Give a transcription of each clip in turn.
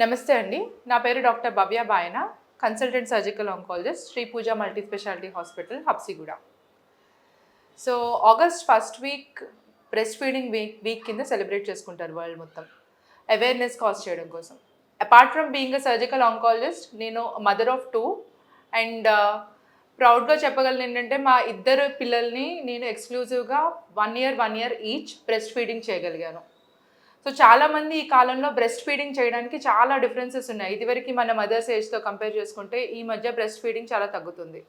నమస్తే అండి. నా పేరు doctor Bhavya Bayana consultant surgical oncologist Shri Puja multi speciality hospital Habsiguda. So August first week breast feeding week week కింద celebrate చేసుకుంటారు world మొత్తం. Awareness cause చేయడం కోసం. Apart from being a surgical oncologist నేను మదర్ ఆఫ్ టూ అండ్ ప్రౌడ్గా చెప్పగలను ఏంటంటే మా ఇద్దరు పిల్లల్ని నేను ఎక్స్క్లూజివ్గా one year one year each breast feeding చేయగలిగాను. సో చాలామంది ఈ కాలంలో బ్రెస్ట్ ఫీడింగ్ చేయడానికి చాలా డిఫరెన్సెస్ ఉన్నాయి. ఇదివరకు మన మదర్స్ ఏజ్తో కంపేర్ చేసుకుంటే ఈ మధ్య బ్రెస్ట్ ఫీడింగ్ చాలా తగ్గుతుంది.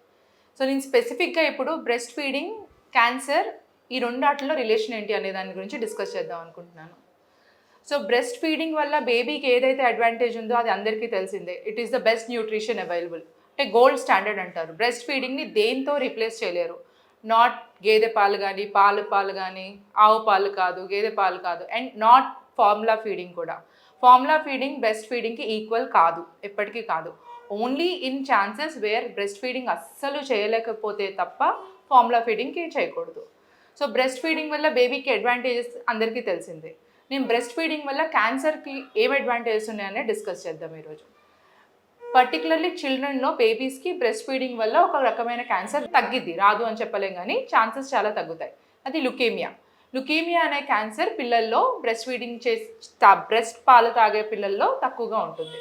సో నేను స్పెసిఫిక్గా ఇప్పుడు బ్రెస్ట్ ఫీడింగ్ క్యాన్సర్ ఈ రెండాటిలో రిలేషన్ ఏంటి అనే దాని గురించి డిస్కస్ చేద్దాం అనుకుంటున్నాను. సో బ్రెస్ట్ ఫీడింగ్ వల్ల బేబీకి ఏదైతే అడ్వాంటేజ్ ఉందో అది అందరికీ తెలిసిందే. It is the best nutrition available అంటే గోల్డ్ స్టాండర్డ్ అంటారు. బ్రెస్ట్ ఫీడింగ్ని దేంతో రీప్లేస్ చేయలేరు. నాట్ గేదె పాలు కానీ పాలు పాలు కానీ ఆవు పాలు కాదు గేదె పాలు కాదు అండ్ నాట్ ఫార్ములా ఫీడింగ్ కూడా. ఫార్ములా ఫీడింగ్ బ్రెస్ట్ ఫీడింగ్కి ఈక్వల్ కాదు ఎప్పటికీ కాదు. Only in chances where breast feeding అస్సలు చేయలేకపోతే తప్ప ఫార్ములా ఫీడింగ్కి చేయకూడదు. సో బ్రెస్ట్ ఫీడింగ్ వల్ల బేబీకి అడ్వాంటేజెస్ అందరికీ తెలిసిందే. నేను బ్రెస్ట్ ఫీడింగ్ వల్ల క్యాన్సర్కి ఏం అడ్వాంటేజెస్ ఉన్నాయనే డిస్కస్ చేద్దాం ఈరోజు. పర్టికులర్లీ చిల్డ్రన్లో బేబీస్కి బ్రెస్ట్ ఫీడింగ్ వల్ల ఒక రకమైన క్యాన్సర్ తగ్గిద్ది. రాదు అని చెప్పలేం కానీ ఛాన్సెస్ చాలా తగ్గుతాయి. అది లుకేమియా లుకేమియా అనే క్యాన్సర్ పిల్లల్లో బ్రెస్ట్ ఫీడింగ్ చేసి బ్రెస్ట్ పాలు తాగే పిల్లల్లో తక్కువగా ఉంటుంది.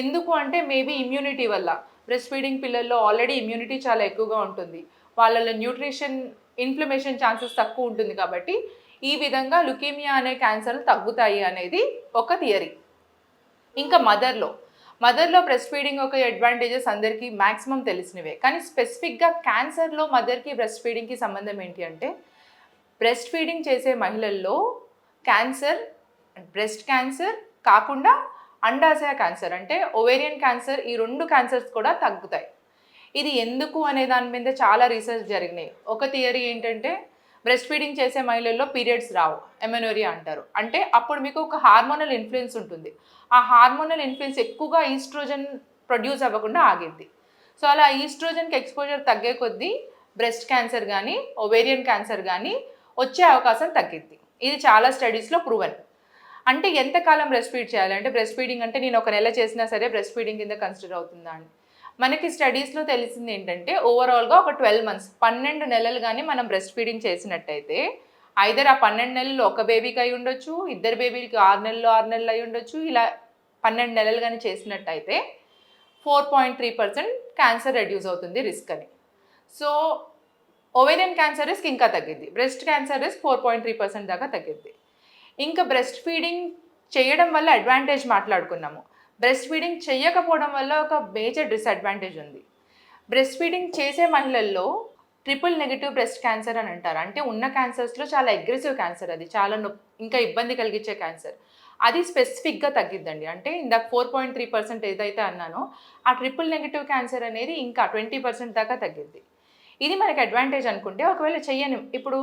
ఎందుకు అంటే మేబీ ఇమ్యూనిటీ వల్ల. బ్రెస్ట్ ఫీడింగ్ పిల్లల్లో ఆల్రెడీ ఇమ్యూనిటీ చాలా ఎక్కువగా ఉంటుంది. వాళ్ళలో న్యూట్రిషన్ ఇన్ఫ్లమేషన్ ఛాన్సెస్ తక్కువ ఉంటుంది కాబట్టి ఈ విధంగా లుకేమియా అనే క్యాన్సర్లు తగ్గుతాయి అనేది ఒక థియరీ ఇంకా మదర్లో మదర్లో బ్రెస్ట్ ఫీడింగ్ ఒక అడ్వాంటేజెస్ అందరికీ మ్యాక్సిమం తెలిసినవే. కానీ స్పెసిఫిక్గా క్యాన్సర్లో మదర్కి బ్రెస్ట్ ఫీడింగ్కి సంబంధం ఏంటి అంటే బ్రెస్ట్ ఫీడింగ్ చేసే మహిళల్లో క్యాన్సర్ బ్రెస్ట్ క్యాన్సర్ కాకుండా అండాశయ క్యాన్సర్ అంటే ఒవేరియన్ క్యాన్సర్ ఈ రెండు క్యాన్సర్స్ కూడా తగ్గుతాయి. ఇది ఎందుకు అనే దాని మీద చాలా రీసెర్చ్ జరిగినాయి. ఒక థియరీ ఏంటంటే బ్రెస్ట్ ఫీడింగ్ చేసే మహిళల్లో పీరియడ్స్ రావు. ఎమెనోరియా అంటారు. అంటే అప్పుడు మీకు ఒక హార్మోనల్ ఇన్ఫ్లుయెన్స్ ఉంటుంది. ఆ హార్మోనల్ ఇన్ఫ్లుయెన్స్ ఎక్కువగా ఈస్ట్రోజన్ ప్రొడ్యూస్ అవ్వకుండా ఆగిద్ది సో అలా ఈస్ట్రోజన్కి ఎక్స్పోజర్ తగ్గే కొద్దీ బ్రెస్ట్ క్యాన్సర్ కానీ ఒవేరియన్ క్యాన్సర్ కానీ వచ్చే అవకాశం తగ్గిద్ది. ఇది చాలా స్టడీస్లో ప్రూవెన్ అంటే ఎంతకాలం బ్రెస్ట్ ఫీడ్ చేయాలి? అంటే బ్రెస్ట్ ఫీడింగ్ అంటే నేను ఒక నెల చేసినా సరే బ్రెస్ట్ ఫీడింగ్ కింద కన్సిడర్ అవుతుందా అని. మనకి స్టడీస్లో తెలిసింది ఏంటంటే ఓవరాల్గా ఒక ట్వెల్వ్ మంత్స్ పన్నెండు నెలలు కానీ మనం బ్రెస్ట్ ఫీడింగ్ చేసినట్టయితే ఐదర్ ఆ పన్నెండు నెలలు ఒక బేబీకి అయి ఉండొచ్చు ఇద్దరు బేబీలకి ఆరు నెలలు ఆరు నెలలు అయి ఉండొచ్చు ఇలా పన్నెండు నెలలు కానీ చేసినట్టయితే four point three percent cancer reduce అవుతుంది రిస్క్ అని. సో ఓవేరియన్ క్యాన్సర్ రిస్క్ ఇంకా తగ్గిద్ది. Breast cancer risk four point three percent దాకా తగ్గిద్ది. ఇంకా బ్రెస్ట్ ఫీడింగ్ చేయడం వల్ల అడ్వాంటేజ్ మాట్లాడుకున్నాము. బ్రెస్ట్ ఫీడింగ్ చేయకపోవడం వల్ల ఒక మేజర్ డిసడ్వాంటేజ్ ఉంది. బ్రెస్ట్ ఫీడింగ్ చేసే మహిళల్లో ట్రిపుల్ నెగిటివ్ బ్రెస్ట్ క్యాన్సర్ అని అంటారు. అంటే ఉన్న క్యాన్సర్స్లో చాలా అగ్రెసివ్ క్యాన్సర్ అది. చాలా నొ ఇంకా ఇబ్బంది కలిగించే క్యాన్సర్ అది స్పెసిఫిక్గా తగ్గిద్దండి. అంటే ఇందాక ఫోర్ పాయింట్ త్రీ పర్సెంట్ ఏదైతే అన్నానో ఆ ట్రిపుల్ నెగిటివ్ క్యాన్సర్ అనేది ఇంకా ట్వంటీ పర్సెంట్ దాకా తగ్గిద్ది. ఇది మనకి అడ్వాంటేజ్ అనుకుంటే ఒకవేళ చెయ్యని ఇప్పుడు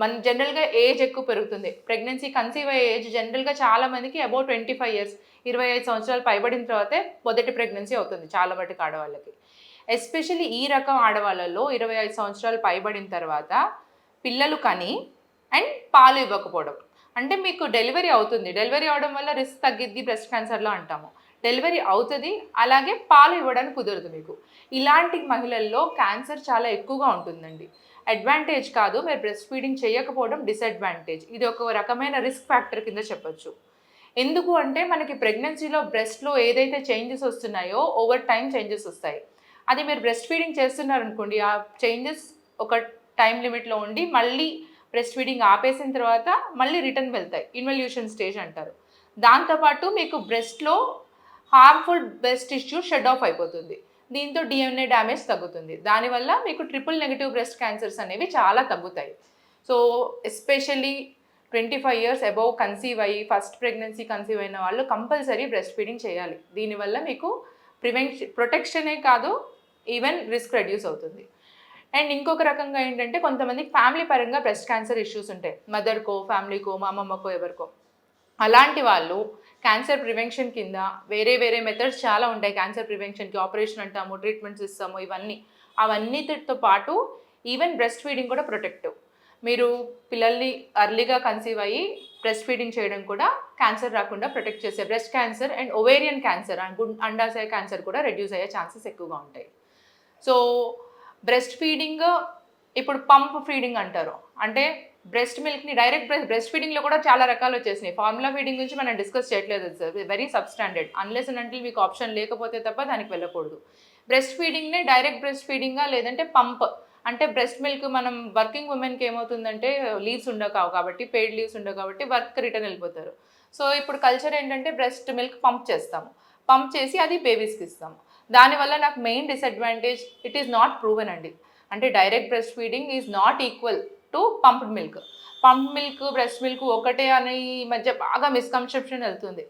మన జనరల్గా ఏజ్ ఎక్కువ పెరుగుతుంది. ప్రెగ్నెన్సీ కన్సీవ్ అయ్యే ఏజ్ జనరల్గా చాలా మందికి అబౌట్ ట్వంటీ ఫైవ్ ఇయర్స్ ఇరవై ఐదు సంవత్సరాలు పైబడిన తర్వాతే మొదటి ప్రెగ్నెన్సీ అవుతుంది చాలా మటుకు ఆడవాళ్ళకి. ఎస్పెషల్లీ ఈ రకం ఆడవాళ్ళలో ఇరవై ఐదు సంవత్సరాలు పైబడిన తర్వాత పిల్లలు కని అండ్ పాలు ఇవ్వకపోవడం. అంటే మీకు డెలివరీ అవుతుంది. డెలివరీ అవడం వల్ల రిస్క్ తగ్గిద్ది బ్రెస్ట్ క్యాన్సర్లో అంటాము. డెలివరీ అవుతుంది అలాగే పాలు ఇవ్వడానికి కుదరదు మీకు. ఇలాంటి మహిళల్లో క్యాన్సర్ చాలా ఎక్కువగా ఉంటుందండి. అడ్వాంటేజ్ కాదు మీరు బ్రెస్ట్ ఫీడింగ్ చేయకపోవడం డిసడ్వాంటేజ్ ఇది ఒక రకమైన రిస్క్ ఫ్యాక్టర్ కింద చెప్పొచ్చు. ఎందుకు అంటే మనకి ప్రెగ్నెన్సీలో బ్రెస్ట్లో ఏదైతే చేంజెస్ వస్తున్నాయో ఓవర్ టైం చేంజెస్ వస్తాయి. అది మీరు బ్రెస్ట్ ఫీడింగ్ చేస్తున్నారనుకోండి ఆ చేంజెస్ ఒక టైం లిమిట్లో ఉండి మళ్ళీ బ్రెస్ట్ ఫీడింగ్ ఆపేసిన తర్వాత మళ్ళీ రిటర్న్ వెళ్తాయి. ఇన్వల్యూషన్ స్టేజ్ అంటారు. దాంతోపాటు మీకు బ్రెస్ట్లో harmful breast issue shed off అయిపోతుంది. దీంతో డిఎన్ఏ డ్యామేజ్ తగ్గుతుంది. దానివల్ల మీకు ట్రిపుల్ నెగిటివ్ బ్రెస్ట్ క్యాన్సర్స్ అనేవి చాలా తగ్గుతాయి. So especially twenty five years above conceive అయ్యి ఫస్ట్ ప్రెగ్నెన్సీ కన్సీవ్ అయిన వాళ్ళు కంపల్సరీ బ్రెస్ట్ ఫీడింగ్ చేయాలి. దీనివల్ల మీకు ప్రివెన్షన్ ప్రొటెక్షనే కాదు ఈవెన్ రిస్క్ రెడ్యూస్ అవుతుంది. అండ్ ఇంకొక రకంగా ఏంటంటే కొంతమందికి ఫ్యామిలీ పరంగా బ్రెస్ట్ క్యాన్సర్ ఇష్యూస్ ఉంటాయి. మదర్కో ఫ్యామిలీకో మా అమ్మమ్మకో ఎవరికో. అలాంటి వాళ్ళు క్యాన్సర్ ప్రివెన్షన్ కింద వేరే వేరే మెథడ్స్ చాలా ఉంటాయి. క్యాన్సర్ ప్రివెన్షన్కి ఆపరేషన్ అంటాము ట్రీట్మెంట్స్ ఇస్తాము ఇవన్నీ. అవన్నిటితో పాటు ఈవెన్ బ్రెస్ట్ ఫీడింగ్ కూడా ప్రొటెక్టివ్ మీరు పిల్లల్ని అర్లీగా కన్సీవ్ అయ్యి బ్రెస్ట్ ఫీడింగ్ చేయడం కూడా క్యాన్సర్ రాకుండా ప్రొటెక్ట్ చేసే breast cancer and ovarian cancer అండాశయ క్యాన్సర్ కూడా రెడ్యూస్ అయ్యే ఛాన్సెస్ ఎక్కువగా ఉంటాయి. సో బ్రెస్ట్ ఫీడింగ్ ఇప్పుడు పంప్ ఫీడింగ్ అంటారు. అంటే బ్రెస్ట్ మిల్క్ని డైరెక్ట్ బ్రెస్ట్ బ్రెస్ట్ ఫీడింగ్లో కూడా చాలా రకాలు వచ్చేసినాయి. ఫార్ములా ఫీడింగ్ గురించి మనం డిస్కస్ చేయట్లేదు. Sir very substandard. Unless and అంటే మీకు ఆప్షన్ లేకపోతే తప్ప దానికి వెళ్ళకూడదు. బ్రెస్ట్ ఫీడింగ్నే డైరెక్ట్ బ్రెస్ట్ ఫీడింగా లేదంటే పంప్. అంటే బ్రెస్ట్ మిల్క్ మనం వర్కింగ్ ఉమెన్కి ఏమవుతుందంటే లీవ్స్ ఉండవు కాబట్టి పెయిడ్ లీవ్స్ ఉండవు కాబట్టి వర్క్ రిటర్న్ వెళ్ళిపోతారు. సో ఇప్పుడు కల్చర్ ఏంటంటే బ్రెస్ట్ మిల్క్ పంప్ చేస్తాము. పంప్ చేసి అది బేబీస్కి ఇస్తాము. దానివల్ల నాకు main disadvantage it is not proven అండి. అంటే direct breast feeding is not equal. To pumped milk. Pump milk breast milk ఒకటే అని ఈ మధ్య బాగా మిస్కన్సెప్షన్ వెళ్తుంది.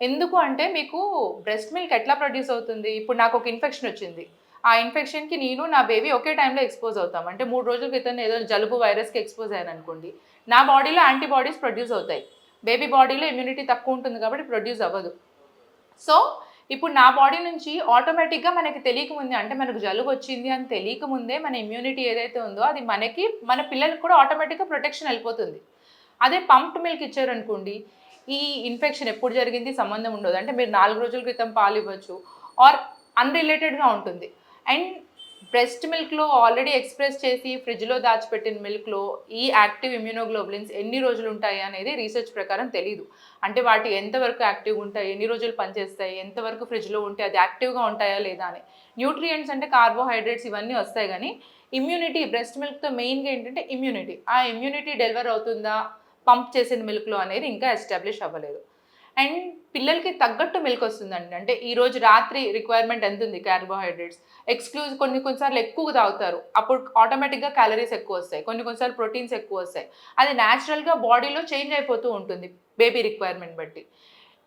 ఎందుకు అంటే మీకు బ్రెస్ట్ మిల్క్ ఎట్లా ప్రొడ్యూస్ అవుతుంది? ఇప్పుడు నాకు ఒక ఇన్ఫెక్షన్ వచ్చింది. ఆ ఇన్ఫెక్షన్కి నేను నా బేబీ ఒకే టైంలో ఎక్స్పోజ్ అవుతాం. అంటే మూడు రోజుల క్రితం ఏదో జలుబు వైరస్కి ఎక్స్పోజ్ అయ్యాను అనుకోండి. నా బాడీలో యాంటీబాడీస్ ప్రొడ్యూస్ అవుతాయి. బేబీ బాడీలో ఇమ్యూనిటీ తక్కువ ఉంటుంది కాబట్టి ప్రొడ్యూస్ అవ్వదు. సో ఇప్పుడు నా బాడీ నుంచి ఆటోమేటిక్గా మనకి తెలియకముందే అంటే మనకు జలుబు వచ్చింది అని తెలియకముందే మన ఇమ్యూనిటీ ఏదైతే ఉందో అది మనకి మన పిల్లలకి కూడా ఆటోమేటిక్గా ప్రొటెక్షన్ వెళ్ళిపోతుంది. అదే పంప్డ్ మిల్క్ ఇచ్చారనుకోండి ఈ ఇన్ఫెక్షన్ ఎప్పుడు జరిగింది సంబంధం ఉండదు. అంటే మీరు నాలుగు రోజుల క్రితం పాలు ఇవ్వచ్చు ఆర్ అన్రిలేటెడ్గా ఉంటుంది. అండ్ బ్రెస్ట్ మిల్క్లో ఆల్రెడీ ఎక్స్ప్రెస్ చేసి ఫ్రిడ్జ్లో దాచిపెట్టిన మిల్క్లో ఈ యాక్టివ్ ఇమ్యూనోగ్లోబులిన్స్ ఎన్ని రోజులు ఉంటాయి అనేది రీసెర్చ్ ప్రకారం తెలియదు అంటే వాటి ఎంతవరకు యాక్టివ్గా ఉంటాయి ఎన్ని రోజులు పనిచేస్తాయి ఎంతవరకు ఫ్రిడ్జ్లో ఉంటే అది యాక్టివ్గా ఉంటాయా లేదా అని. న్యూట్రియంట్స్ అంటే కార్బోహైడ్రేట్స్ ఇవన్నీ వస్తాయి కానీ ఇమ్యూనిటీ బ్రెస్ట్ మిల్క్తో మెయిన్గా ఏంటంటే ఇమ్యూనిటీ. ఆ ఇమ్యూనిటీ డెలివర్ అవుతుందా పంప్ చేసిన మిల్క్లో అనేది ఇంకా ఎస్టాబ్లిష్ అవ్వలేదు. అండ్ పిల్లలకి తగ్గట్టు మిల్క్ వస్తుందండి. అంటే ఈ రోజు రాత్రి రిక్వైర్మెంట్ ఎంత ఉంది? కార్బోహైడ్రేట్స్ ఎక్స్క్లూజ్ కొన్ని కొన్నిసార్లు ఎక్కువ తాగుతారు. అప్పుడు ఆటోమేటిక్గా క్యాలరీస్ ఎక్కువ వస్తాయి. కొన్ని కొన్నిసార్లు ప్రోటీన్స్ ఎక్కువ వస్తాయి. అది న్యాచురల్గా బాడీలో చేంజ్ అయిపోతూ ఉంటుంది బేబీ రిక్వైర్మెంట్ బట్టి.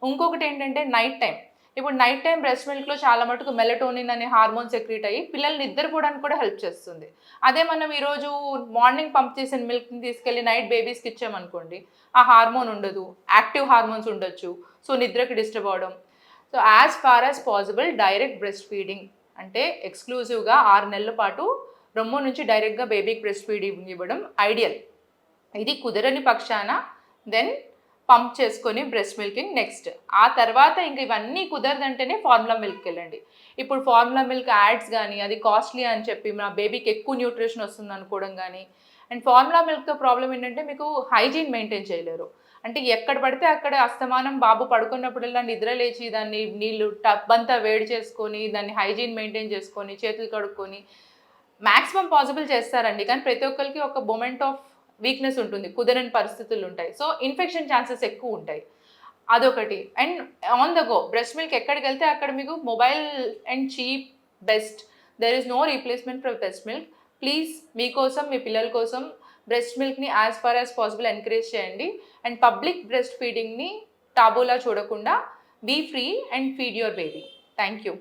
ఇంకొకటి ఏంటంటే నైట్ టైం ఇప్పుడు నైట్ టైం బ్రెస్ట్ మిల్క్లో చాలా మటుకు మెలటోనిన్ అనే హార్మోన్ సెక్రీట్ అయ్యి పిల్లల్ని నిద్రపోవడానికి కూడా హెల్ప్ చేస్తుంది. అదే మనం ఈరోజు మార్నింగ్ పంప్ చేసిన మిల్క్ని తీసుకెళ్ళి నైట్ బేబీస్కి ఇచ్చామనుకోండి ఆ హార్మోన్ ఉండదు యాక్టివ్ హార్మోన్స్ ఉండొచ్చు సో నిద్రకి డిస్టర్బ్ అవడం. So as far as possible direct breast feeding అంటే ఎక్స్క్లూజివ్గా ఆరు నెలల పాటు రొమ్ము నుంచి డైరెక్ట్గా బేబీకి బ్రెస్ట్ ఫీడింగ్ ఇవ్వడం ఐడియల్ ఇది కుదరని పక్షాన దెన్ పంప్ చేసుకొని బ్రెస్ట్ మిల్కింగ్ నెక్స్ట్ ఆ తర్వాత ఇంక ఇవన్నీ కుదరదంటేనే ఫార్ములా మిల్క్ వెళ్ళండి. ఇప్పుడు ఫార్ములా మిల్క్ యాడ్స్ కానీ అది కాస్ట్లీ అని చెప్పి మా బేబీకి ఎక్కువ న్యూట్రిషన్ వస్తుంది అనుకోవడం కానీ అండ్ ఫార్ములా మిల్క్తో ప్రాబ్లం ఏంటంటే మీకు హైజీన్ మెయింటైన్ చేయలేరు. అంటే ఎక్కడ పడితే అక్కడ అస్తమానం బాబు పడుకున్నప్పుడల్లా నిద్ర లేచి దాన్ని నీళ్ళు టబ్ అంతా వేడి చేసుకొని దాన్ని హైజీన్ మెయింటైన్ చేసుకొని చేతులు కడుక్కొని మ్యాక్సిమం పాసిబుల్ చేస్తారండి. కానీ ప్రతి ఒక్కరికి ఒక మొమెంట్ ఆఫ్ వీక్నెస్ ఉంటుంది కుదరని పరిస్థితులు ఉంటాయి. సో ఇన్ఫెక్షన్ ఛాన్సెస్ ఎక్కువ ఉంటాయి. అదొకటి. And on the go breast milk ఎక్కడికి వెళ్తే అక్కడ మీకు mobile and cheap best there is no replacement for breast milk please మీకోసం మీ పిల్లల కోసం breast మిల్క్ని as far as possible encourage చేయండి. అండ్ పబ్లిక్ బ్రెస్ట్ ఫీడింగ్ని టాబోలా చూడకుండా be free and feed your baby thank you